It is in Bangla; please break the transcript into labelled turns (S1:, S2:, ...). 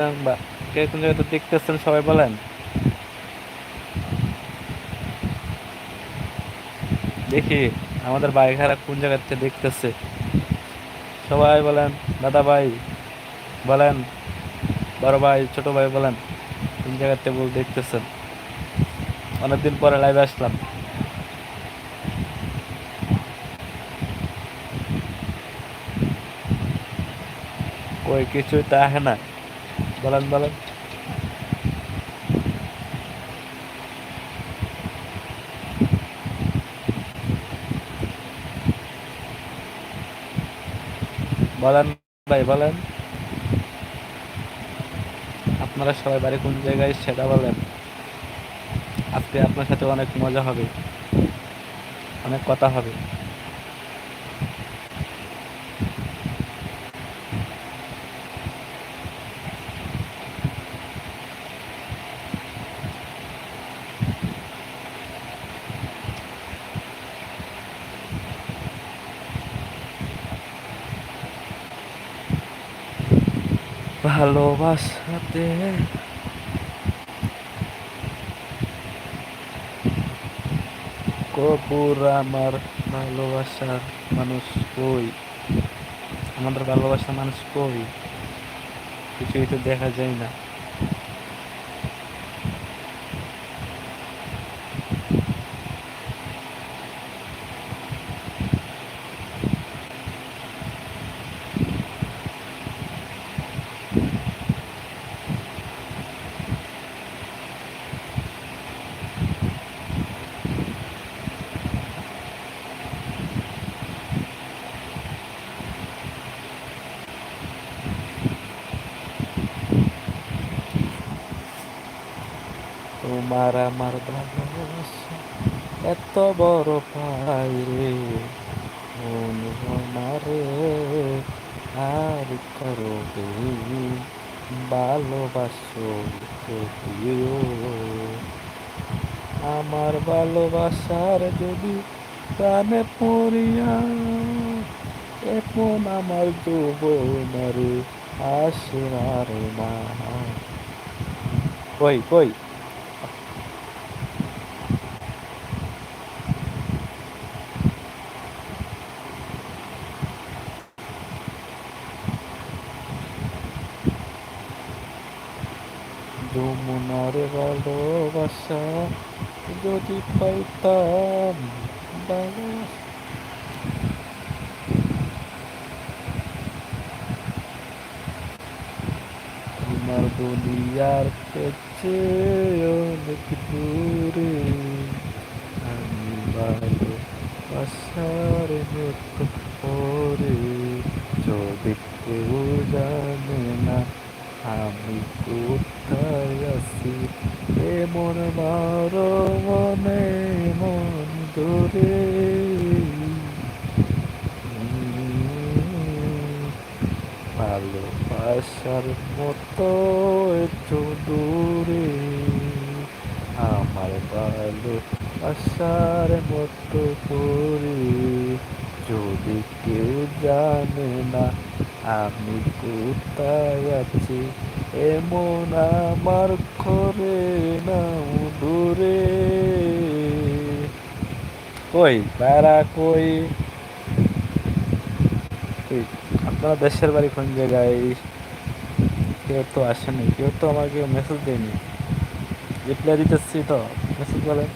S1: বা জায়গাতে দেখতেছেন সবাই বলেন। দেখি, আমাদের বাইকারা কোন জায়গাতে দেখতেছে। সবাই বলেন, দাদা ভাই বলেন, বড় ভাই, ছোট ভাই বলেন, কোন জায়গাতে বল দেখতেছেন। অনেকদিন পরে লাইভে আসলাম। কই কিছুই তো না। বলেন বলেন। বলেন ভাই, বলেন। আপনারা সবাই বাড়ি কোন জায়গায়, সেটা বলেন। আজকে আপনার সাথে অনেক মজা হবে। অনেক কথা হবে। ভালোবাসাতে। কপুর আমার ভালোবাসার মানুষ কই? আমাদের ভালোবাসার মানুষ কই? কিছুই তো দেখা যায় না। তোমার আমার ভালোবাসা এত বড় পাই রে আমারে আর করবে ভালোবাসো আমার ভালোবাসার যদি প্রাণে পড়িয়া এখন আমার যৌবনারে আসে মারে না কই কই? যমুনার ভালোবাসা যদি পাইতাম তোমার দুনিয়ার পেছে অনেক দূরে আমি ভালো বাসার মতো পরে যদি কেউ জানে না আমি কোথায় ধরে ভালোবাসার মতো একটু দূরে। আমার ভালোবাসার মতো করে। যদি কেউ জানে না আমি কোথায় আছি, এমন আমার ঘরে না দূরে। কই? তারা কই? আপনারা দেশের বাড়ি কোন জায়গায়? কেউ তো আসেনি, কেউ তো আমাকে মেসেজ দেয়নি। রিপ্লাই দিতেছি তো মেসেজ বলেন।